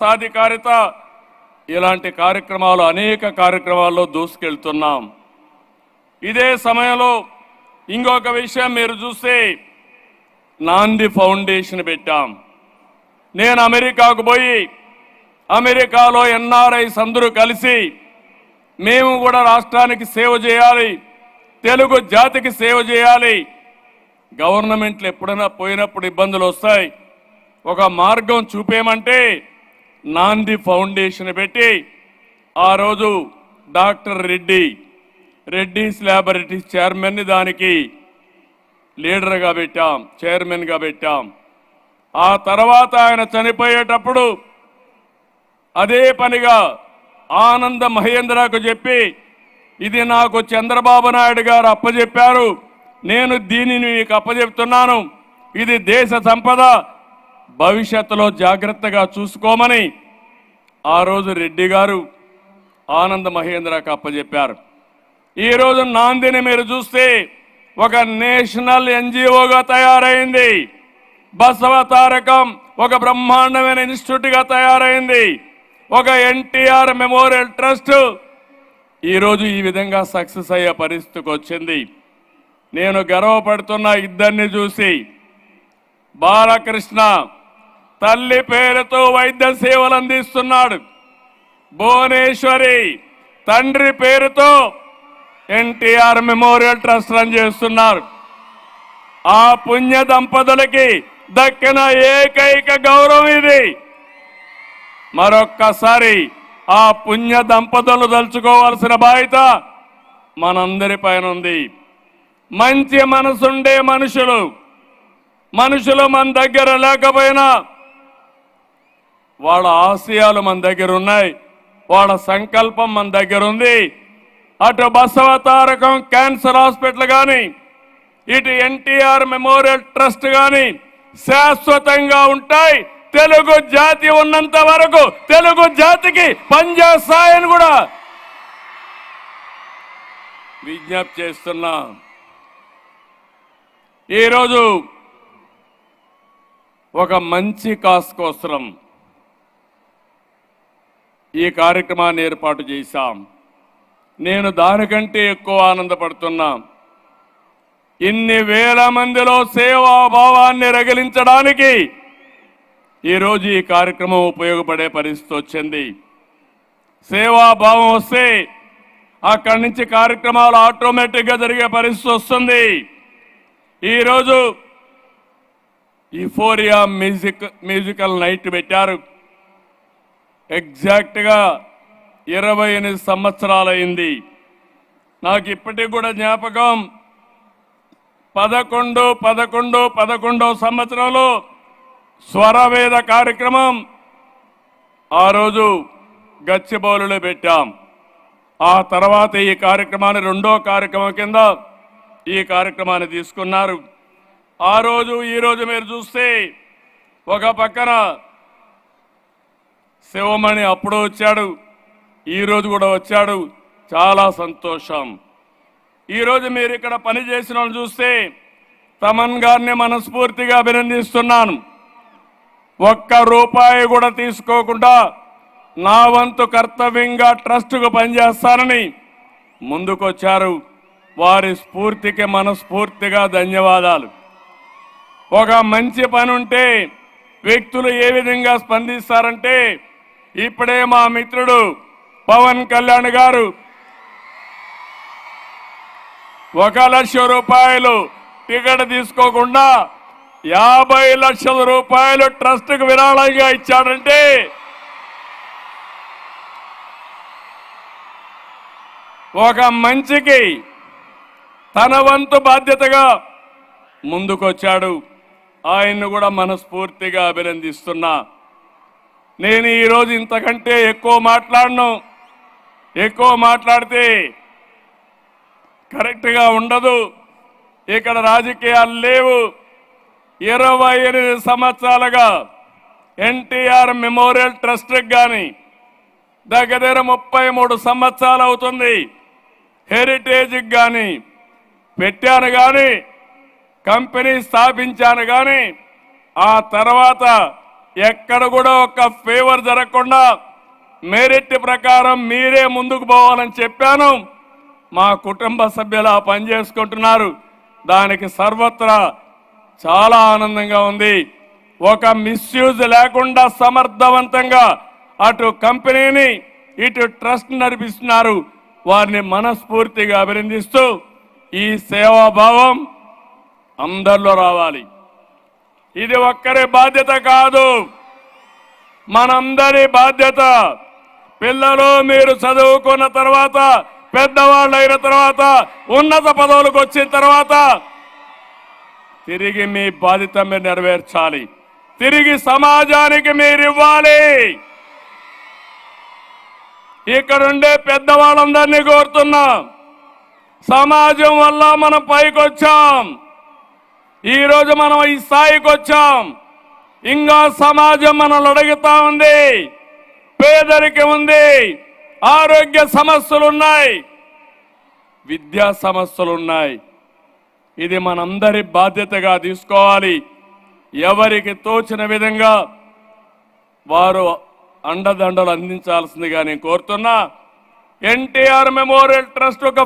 సాధికారిత ఇలాంటి కార్యక్రమాలు అనేక కార్యక్రమాల్లో దూసుకెళ్తున్నాం. ఇదే సమయంలో ఇంకొక విషయం మీరు చూస్తే నాంది ఫౌండేషన్ పెట్టాం. నేను అమెరికాకు పోయి అమెరికాలో ఎన్ఆర్ఐస్ అందరూ కలిసి మేము కూడా రాష్ట్రానికి సేవ చేయాలి తెలుగు జాతికి సేవ చేయాలి. గవర్నమెంట్లు ఎప్పుడైనా పోయినప్పుడు ఇబ్బందులు వస్తాయి. ఒక మార్గం చూపేమంటే నాంది ఫౌండేషన్ పెట్టి ఆ రోజు డాక్టర్ రెడ్డి రెడ్డిస్ ల్యాబొరేటరీస్ చైర్మన్ని దానికి లీడర్గా పెట్టాం చైర్మన్గా పెట్టాం. ఆ తర్వాత ఆయన చనిపోయేటప్పుడు అదే పనిగా ఆనంద మహేంద్రకు చెప్పి ఇది నాకు చంద్రబాబు నాయుడు గారు అప్పచెప్పారు నేను దీనిని మీకు అప్పచెప్తున్నాను ఇది దేశ సంపద. భవిష్యత్తులో జాగ్రత్తగా చూసుకోమని ఆ రోజు రెడ్డి గారు ఆనంద మహేంద్రకు అప్పచెప్పారు ఈ రోజు నాందిని మీరు చూస్తే ఒక నేషనల్ ఎన్జిఓగా తయారైంది. బసవ తారకం ఒక బ్రహ్మాండమైన ఇన్స్టిట్యూట్గా తయారైంది. ఒక ఎన్టీఆర్ మెమోరియల్ ట్రస్ట్ ఈరోజు ఈ విధంగా సక్సెస్ అయ్యే పరిస్థితికి వచ్చింది. నేను గర్వపడుతున్న ఇద్దరిని చూసి బాలకృష్ణ తల్లి పేరుతో వైద్య సేవలు అందిస్తున్నాడు. భువనేశ్వరి తండ్రి పేరుతో ఎన్టీఆర్ మెమోరియల్ ట్రస్ట్ రన్ చేస్తున్నారు. ఆ పుణ్య దంపతులకి దక్కిన ఏకైక గౌరవం ఇది. మరొక్కసారి ఆ పుణ్య దంపతులు తలుచుకోవాల్సిన బాధ్యత మనందరి పైన ఉంది. మంచి మనసుండే మనుషులు మనుషులు మన దగ్గర లేకపోయినా వాళ్ళ ఆశయాలు మన దగ్గర ఉన్నాయి. వాళ్ళ సంకల్పం మన దగ్గర ఉంది. అటు బసవ తారకం క్యాన్సర్ హాస్పిటల్ కానీ ఇటు ఎన్టీఆర్ మెమోరియల్ ట్రస్ట్ కానీ శాశ్వతంగా ఉంటాయి. తెలుగు జాతి ఉన్నంత వరకు తెలుగు జాతికి పనిచేస్తాయని కూడా విజ్ఞప్తి చేస్తున్నా. ఈరోజు ఒక మంచి కాస్ కోసం ఈ కార్యక్రమాన్ని ఏర్పాటు చేశాం. నేను దానికంటే ఎక్కువ ఆనందపడుతున్నా. ఇన్ని వేల మందిలో సేవాభావాన్ని రగిలించడానికి ఈరోజు ఈ కార్యక్రమం ఉపయోగపడే పరిస్థితి వచ్చింది. సేవాభావం వస్తే అక్కడి నుంచి కార్యక్రమాలు ఆటోమేటిక్గా జరిగే పరిస్థితి వస్తుంది. ఈరోజు ఈఫోరియా మ్యూజిక్ మ్యూజికల్ నైట్ పెట్టారు. ఎగ్జాక్ట్గా ఇరవై ఎనిమిది సంవత్సరాలైంది. నాకు ఇప్పటికి కూడా జ్ఞాపకం పదకొండు పదకొండు పదకొండో సంవత్సరంలో స్వరవేద కార్యక్రమం ఆ రోజు గచ్చిబౌలులో పెట్టాం. ఆ తర్వాత ఈ కార్యక్రమాన్ని రెండో కార్యక్రమం కింద ఈ కార్యక్రమాన్ని తీసుకున్నారు. ఆ రోజు ఈరోజు మీరు చూస్తే ఒక పక్కన శివమణి అప్పుడు వచ్చాడు. ఈరోజు కూడా వచ్చాడు. చాలా సంతోషం. ఈరోజు మీరు ఇక్కడ పని చేసిన వాళ్ళు చూస్తే తమన్ గారిని మనస్ఫూర్తిగా అభినందిస్తున్నాను. ఒక్క రూపాయి కూడా తీసుకోకుండా నా వంతు కర్తవ్యంగా ట్రస్టుకు పనిచేస్తానని ముందుకొచ్చారు. వారి స్ఫూర్తికి మనస్ఫూర్తిగా ధన్యవాదాలు. ఒక మంచి పని ఉంటే వ్యక్తులు ఏ విధంగా స్పందిస్తారంటే ఇప్పుడే మా మిత్రుడు పవన్ కళ్యాణ్ గారు ఒక లక్ష రూపాయలు టికెట్ తీసుకోకుండా యాభై లక్షల రూపాయలు ట్రస్ట్కు విరాళంగా ఇచ్చాడంటే ఒక మంచికి తన వంతు బాధ్యతగా ముందుకొచ్చాడు. ఆయన్ను కూడా మనస్ఫూర్తిగా అభినందిస్తున్నా. నేను ఈరోజు ఇంతకంటే ఎక్కువ మాట్లాడను. ఎక్కువ మాట్లాడితే కరెక్ట్గా ఉండదు. ఇక్కడ రాజకీయాలు లేవు. ఇరవై ఎనిమిది సంవత్సరాలుగా ఎన్టీఆర్ మెమోరియల్ ట్రస్ట్కి కానీ దగ్గర దగ్గర ముప్పై మూడు సంవత్సరాలు అవుతుంది. హెరిటేజ్కి కానీ పెట్టాను కానీ కంపెనీ స్థాపించాను కానీ ఆ తర్వాత ఎక్కడ కూడా ఒక ఫేవర్ జరగకుండా మెరిట్ ప్రకారం మీరే ముందుకు పోవాలని చెప్పాను. మా కుటుంబ సభ్యులు ఆ పని చేసుకుంటున్నారు. దానికి సర్వత్రా చాలా ఆనందంగా ఉంది. ఒక మిస్యూజ్ లేకుండా సమర్థవంతంగా అటు కంపెనీని ఇటు ట్రస్ట్ నడిపిస్తున్నారు. వారిని మనస్ఫూర్తిగా అభినందిస్తూ ఈ సేవాభావం అందరిలో రావాలి. ఇది ఒక్కరి బాధ్యత కాదు. మనందరి బాధ్యత. పిల్లలు మీరు చదువుకున్న తర్వాత పెద్దవాళ్ళు అయిన తర్వాత ఉన్నత పదవులకు వచ్చిన తర్వాత తిరిగి మీ బాధ్యత మీరు నెరవేర్చాలి. తిరిగి సమాజానికి మీరు ఇవ్వాలి. ఇక్కడుండే పెద్దవాళ్ళందరినీ కోరుతున్నాం. సమాజం వల్ల మనం పైకొచ్చాం. ఈరోజు మనం ఈ స్థాయికి వచ్చాం. ఇంకా సమాజం మనల్ని అడుగుతా ఉంది. పేదరికం ఉంది. ఆరోగ్య సమస్యలు ఉన్నాయి విద్యా సమస్యలు ఉన్నాయి ఇది మనందరి బాధ్యతగా తీసుకోవాలి. ఎవరికి తోచిన విధంగా వారు అండదండలు అందించాల్సిందిగా నేను కోరుతున్నా. ఎన్టీఆర్ మెమోరియల్ ట్రస్ట్ ఒక